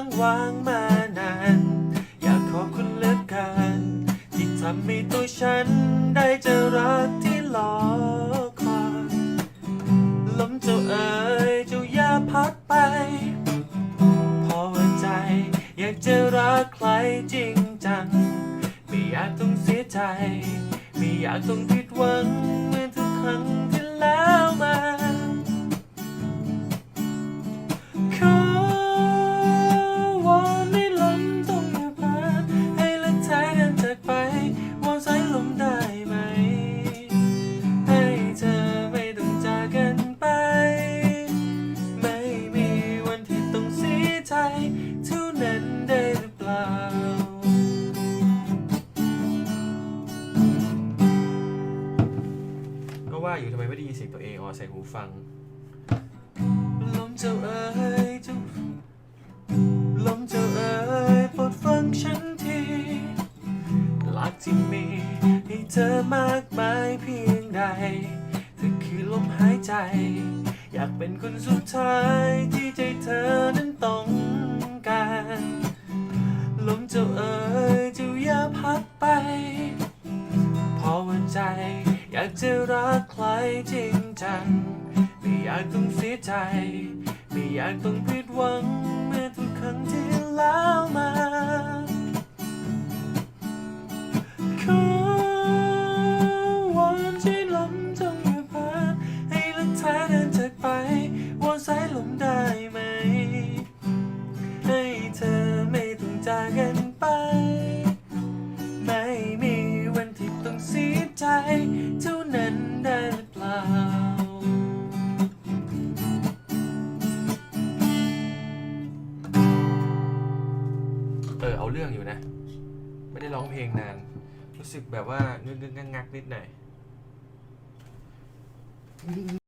างวังมานาน อยากขอบคุณเลือเกันที่ทำให้ตัวฉันได้เจอรักที่หลอคอยล้มเจ้าเอ๋ยเจ้าอย่าพัดไป พอใจ อยากจะรักใครจริงจัง ไม่อยากต้องเสียใจ ไม่อยากต้องผิดหวัง ว่าอยู่ทำไมไม่ได้ยินเสียงตัวเองอ๋อใส่หูฟังลมเจ้าเอ๋ยเจ้าลมเจ้าเอ๋ยโปรดฟังฉันทีรักที่มีให้เธอมากมายเพียงใดเธอคือลมหายใจ อยากเป็นคนสุดท้ายที่ใจเธอนั้นต้องการ ลมเจ้าเอ๋ยเจ้าอย่าพัดไป จริงจัง ไม่อยากต้องเสียใจ ไม่อยากต้องผิดหวัง เมื่อทุกครั้งที่แล้วมาขอวอนช่ลมจงอย่าพาให้ลักเธอเดินจากไปวอนสายลมได้ไหม ให้เธอไม่ต้องจากกันไป ไม่มีวันที่ต้องเสียใจ เออเอาเรื่องอยู่นะ ไม่ได้ร้องเพลงนาน รู้สึกแบบว่างึกงึกงักงักนิดหน่อย